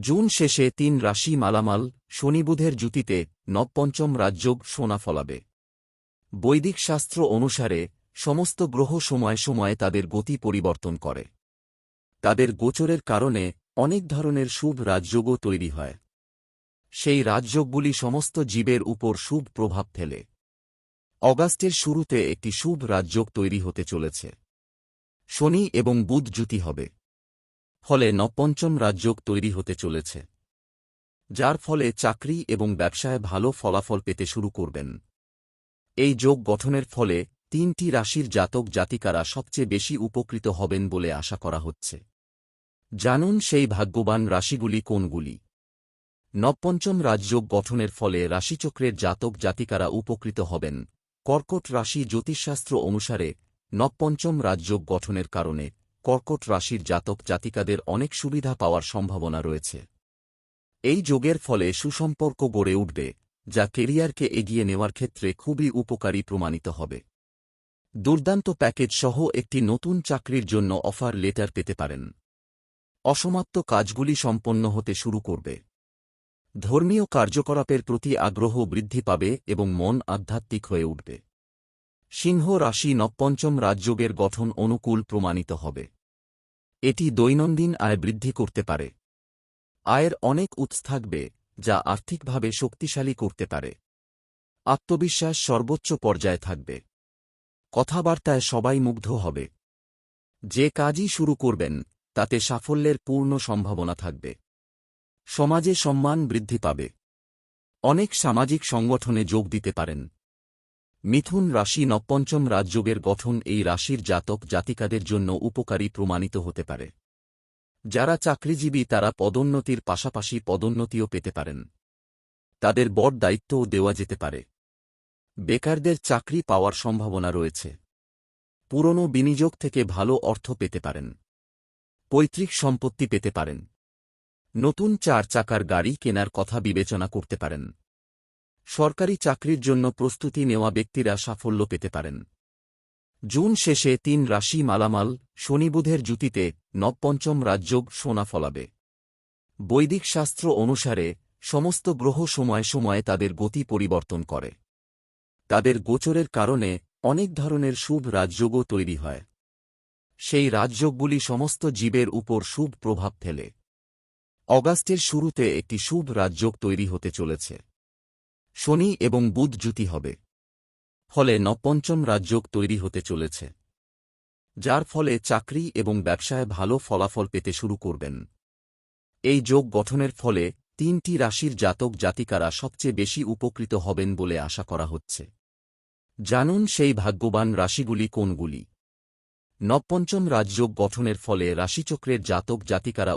June শেষে তিন রাশি মালামাল, শনিবুধের জুতিতে নবপঞ্চম রাজযোগ সোনা ফলাবে। বৈদিক শাস্ত্র অনুসারে, সমস্ত গ্রহ সময়ে সময়ে তাদের গতি পরিবর্তন করে। তাদের গোচরের কারণে অনেক ধরনের শুভ রাজযোগও তৈরি হয়। সেই রাজযোগগুলি সমস্ত জীবের উপর শুভ প্রভাব ফেলে। অগাস্টের শুরুতে একটি শুভ রাজযোগ তৈরি হতে চলেছে। শনি এবং বুধ জুতি হবে। ফলে নবপঞ্চম রাজযোগ তৈরি হতে চলেছে, যার ফলে চাকরি এবং ব্যবসায় ভালো ফলাফল পেতে শুরু করবেন। এই যোগ গঠনের ফলে তিনটি রাশির জাতক জাতিকারা সবচেয়ে বেশি উপকৃত হবেন বলে আশা করা হচ্ছে। জানুন সেই ভাগ্যবান রাশিগুলি কোনগুলি। নবপঞ্চম রাজযোগ গঠনের ফলে রাশিচক্রের জাতক জাতিকারা উপকৃত হবেন। কর্কট রাশি জ্যোতিষশাস্ত্র অনুসারে নবপঞ্চম রাজযোগ গঠনের কারণে কর্কট রাশির জাতক জাতিকাদের অনেক সুবিধা পাওয়ার সম্ভাবনা রয়েছে। এই যোগের ফলে সুসম্পর্ক গড়ে উঠবে, যা কেরিয়ারকে এগিয়ে নেওয়ার ক্ষেত্রে খুবই উপকারী প্রমাণিত হবে। দুর্দান্ত প্যাকেজ সহ একটি নতুন চাকরির জন্য অফার লেটার পেতে পারেন। অসমাপ্ত কাজগুলি সম্পন্ন হতে শুরু করবে। ধর্মীয় কার্যকলাপের প্রতি আগ্রহ বৃদ্ধি পাবে এবং মন আধ্যাত্মিক হয়ে উঠবে। সিংহ রাশি নবপঞ্চম রাজযোগের গঠন অনুকূল প্রমাণিত হবে। এটি দৈনন্দিন আয় বৃদ্ধি করতে পারে। আয়ের অনেক উৎস থাকবে, যা আর্থিকভাবে শক্তিশালী করতে পারে। আত্মবিশ্বাস সর্বোচ্চ পর্যায়ে থাকবে। কথাবার্তায় সবাই মুগ্ধ হবে। যে কাজই শুরু করবেন, তাতে সাফল্যের পূর্ণ সম্ভাবনা থাকবে। সমাজে সম্মান বৃদ্ধি পাবে। অনেক সামাজিক সংগঠনে যোগ দিতে পারেন। মিথুন রাশি নবপঞ্চম রাজযোগের গঠন এই রাশির জাতক জাতিকাদের জন্য উপকারী প্রমাণিত হতে পারে। যারা চাকরিজীবী তারা পদোন্নতির পাশাপাশি পদোন্নতিও পেতে পারেন। তাদের বড় দায়িত্বও দেওয়া যেতে পারে। বেকারদের চাকরি পাওয়ার সম্ভাবনা রয়েছে। পুরনো বিনিয়োগ থেকে ভালো অর্থ পেতে পারেন। পৈতৃক সম্পত্তি পেতে পারেন। নতুন চার চাকার গাড়ি কেনার কথা বিবেচনা করতে পারেন। সরকারি চাকরির জন্য প্রস্তুতি নেওয়া ব্যক্তিরা সাফল্য পেতে পারেন। জুন শেষে তিন রাশি মালামাল, শনিবুধের জুতিতে নবপঞ্চম রাজযোগ সোনা ফলাবে। বৈদিক শাস্ত্র অনুসারে, সমস্ত গ্রহ সময়ে সময়ে তাদের গতি পরিবর্তন করে। তাদের গোচরের কারণে অনেক ধরনের শুভ রাজযোগও তৈরি হয়। সেই রাজযোগগুলি সমস্ত জীবের উপর শুভ প্রভাব ফেলে। অগাস্টের শুরুতে একটি শুভ রাজযোগ তৈরি হতে চলেছে। শনি এবং বুধ জুতি হবে। ফলে নবপঞ্চম রাজযোগ তৈরি হতে চলেছে। যার ফলে চাকরি এবং ব্যবসায় ভালো ফলাফল পেতে শুরু করবেন। এই যোগ গঠনের ফলে তিনটি রাশির জাতক জাতিকারা সবচেয়ে বেশি উপকৃত হবেন বলে আশা করা হচ্ছে। জানুন সেই ভাগ্যবান রাশিগুলি কোনগুলি। নবপঞ্চম রাজযোগ গঠনের ফলে রাশিচক্রের জাতক জাতিকারা